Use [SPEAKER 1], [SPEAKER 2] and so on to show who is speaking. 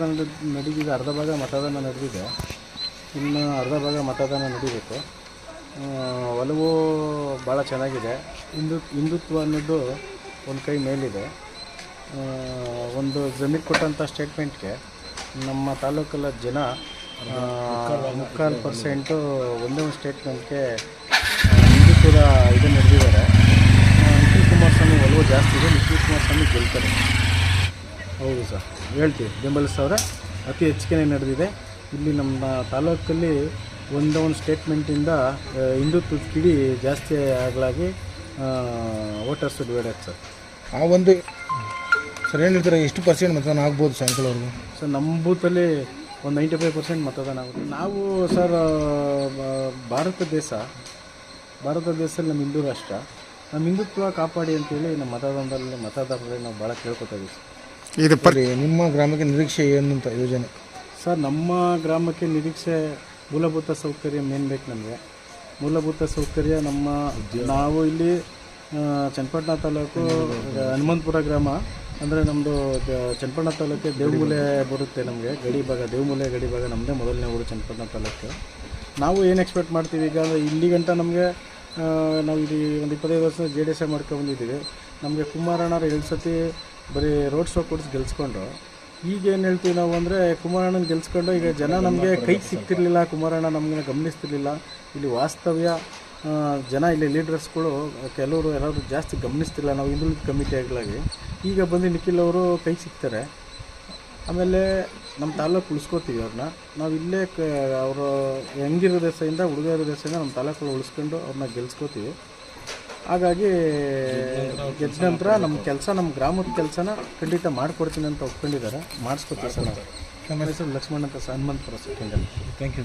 [SPEAKER 1] ನಡ್ ನಡೀತಿದೆ, ಅರ್ಧ ಭಾಗ ಮತದಾನ ನಡೆದಿದೆ. ಇನ್ನು ಅರ್ಧ ಭಾಗ ಮತದಾನ ನಡೀಬೇಕು. ಒಲವು ಭಾಳ ಚೆನ್ನಾಗಿದೆ. ಹಿಂದು, ಹಿಂದುತ್ವ ಅನ್ನೋದು ಒಂದು ಕೈ ಮೇಲಿದೆ. ಒಂದು ಜಮೀನು ಕೊಟ್ಟಂಥ ಸ್ಟೇಟ್ಮೆಂಟ್ಗೆ ನಮ್ಮ ತಾಲೂಕಲ್ಲ ಜನ ಮುಕ್ಕಾಲು ಪರ್ಸೆಂಟು ಒಂದೇ ಒಂದು ಸ್ಟೇಟ್ಮೆಂಟ್ಗೆ ಹಿಂದುತ್ವದ ಇದು ನಡೆದಿದ್ದಾರೆ. ನಿಖಿಲ್ ಕುಮಾರಸ್ವಾಮಿ ಒಲವು ಜಾಸ್ತಿ ಇದೆ, ನಿಖಿಲ್ ಕುಮಾರಸ್ವಾಮಿ ಗೆಲ್ತಾರೆ. ಹೌದು ಸರ್. ಹೇಳ್ತೀವಿ. ಬೆಂಬಲಿಸ್ತವ್ರೆ ಅತಿ ಹೆಚ್ಚಿಗೆ ನಡೆದಿದೆ. ಇಲ್ಲಿ ನಮ್ಮ ತಾಲೂಕಲ್ಲಿ ಒಂದು ಒಂದು ಸ್ಟೇಟ್ಮೆಂಟಿಂದ ಹಿಂದುತ್ವದ ಕಿಡಿ ಜಾಸ್ತಿ ಆಗಲಾಗಿ ವೋಟರ್ಸ್ ಡಿವೈಡ್ ಆಯ್ತು ಸರ್.
[SPEAKER 2] ಆ ಒಂದು ಸರ್ ಹೇಳ್ತಾರೆ? ಎಷ್ಟು ಪರ್ಸೆಂಟ್ ಮತದಾನ ಆಗ್ಬೋದು ಸಾಯಂಕಾಲವರೆಗೂ
[SPEAKER 1] ಸರ್ ನಮ್ಮ ಬೂತಲ್ಲಿ ಒಂದು ನೈಂಟಿ ಫೈವ್ ಪರ್ಸೆಂಟ್ ಮತದಾನ ಆಗುತ್ತೆ. ನಾವು ಸರ್ ಭಾರತ ದೇಶ ಭಾರತ ದೇಶದಲ್ಲಿ ನಮ್ಮ ಹಿಂದೂ ರಾಷ್ಟ್ರ ನಮ್ಮ ಹಿಂದುತ್ವ ಕಾಪಾಡಿ ಅಂತೇಳಿ ನಮ್ಮ ಮತದಾನದಲ್ಲಿ ಮತದಾರರಲ್ಲಿ ನಾವು ಭಾಳ ಕೇಳ್ಕೊತಾ ಇದ್ದೀವಿ ಸರ್.
[SPEAKER 2] ಇದು ಪರಿ ನಿಮ್ಮ ಗ್ರಾಮಕ್ಕೆ ನಿರೀಕ್ಷೆ ಏನು ಅಂತ ಯೋಜನೆ?
[SPEAKER 1] ಸರ್ ನಮ್ಮ ಗ್ರಾಮಕ್ಕೆ ನಿರೀಕ್ಷೆ ಮೂಲಭೂತ ಸೌಕರ್ಯ ಮೇನ್ ಬೇಕು ನಮಗೆ. ಮೂಲಭೂತ ಸೌಕರ್ಯ ನಮ್ಮ ನಾವು ಇಲ್ಲಿ ಚನ್ನಪಟ್ಟಣ ತಾಲೂಕು ಹನುಮಂತಪುರ ಗ್ರಾಮ ಅಂದರೆ ನಮ್ಮದು ಚನ್ನಪಟ್ಟಣ ತಾಲೂಕಿಗೆ ದೇವಮೂಲೆ ಬರುತ್ತೆ ನಮಗೆ ಗಡಿ ಭಾಗ ದೇವಮೂಲೆ ಗಡಿ ಭಾಗ ನಮ್ಮದೇ ಮೊದಲನೇ ಊರು ಚನ್ನಪಟ್ಟಣ ತಾಲೂಕು. ನಾವು ಏನು ಎಕ್ಸ್ಪೆಕ್ಟ್ ಮಾಡ್ತೀವಿ ಈಗ ಅಂದರೆ ಇಲ್ಲಿ ಗಂಟ ನಮಗೆ ನಾವು ಇಲ್ಲಿ ಒಂದು ಇಪ್ಪತ್ತೈದು ವರ್ಷ ಜೆ ಡಿ ಎಸ್ ಮಾಡ್ಕೊಂಡ್ಬಂದಿದ್ದೀವಿ ನಮಗೆ ಕುಮಾರಣ್ಣರು ಎರಡು ಸತಿ ಬರೀ ರೋಡ್ ಶೋ ಕೊಡಿಸಿ ಗೆಲ್ಸ್ಕೊಂಡ್ರು. ಈಗ ಏನು ಹೇಳ್ತೀವಿ ನಾವು ಅಂದರೆ ಕುಮಾರಣ್ಣನ ಗೆಲ್ಸ್ಕೊಂಡು ಈಗ ಜನ ನಮಗೆ ಕೈ ಸಿಗ್ತಿರ್ಲಿಲ್ಲ ಕುಮಾರಣ್ಣ ನಮಗೆ ಗಮನಿಸ್ತಿರ್ಲಿಲ್ಲ. ಇಲ್ಲಿ ವಾಸ್ತವ್ಯ ಜನ ಇಲ್ಲಿ ಲೀಡರ್ಸ್ಗಳು, ಕೆಲವರು ಎಲ್ಲರೂ ಜಾಸ್ತಿ ಗಮನಿಸ್ತಿಲ್ಲ. ನಾವು ಹಿಂದುಳಿದ ಕಮಿಟಿಗಳಾಗಿ ಈಗ ಬಂದು ನಿಖಿಲ್ ಅವರು ಕೈ ಸಿಗ್ತಾರೆ ಆಮೇಲೆ ನಮ್ಮ ತಾಲೂಕು ಉಳಿಸ್ಕೋತೀವಿ ಅವ್ರನ್ನ. ನಾವು ಇಲ್ಲೇ ಕ, ಅವರು ಹೆಂಗಿರೋ ದೇಶದಿಂದ ಹುಡುಗರ ದೇಶದಿಂದ ನಮ್ಮ ತಾಲೂಕಲ್ಲಿ ಉಳಿಸ್ಕೊಂಡು ಅವ್ರನ್ನ ಗೆಲ್ಸ್ಕೋತೀವಿ. ಹಾಗಾಗಿ ಗೆದ್ದ ನಂತರ ನಮ್ಮ ಕೆಲಸ ನಮ್ಮ ಗ್ರಾಮದ ಕೆಲಸನ ಖಂಡಿತ ಮಾಡಿಕೊಡ್ತೀನಿ ಅಂತ ಒಪ್ಕೊಂಡಿದ್ದಾರೆ. ಮಾಡಿಸ್ಕೊತೀವಿ ಸರ್ ನಾವು. ನಮ್ಮ ಹೆಸರು ಲಕ್ಷ್ಮಣ್ ಅಂತ ಸರ್, ಹನುಮಂತಪುರ
[SPEAKER 2] ಥ್ಯಾಂಕ್ ಯು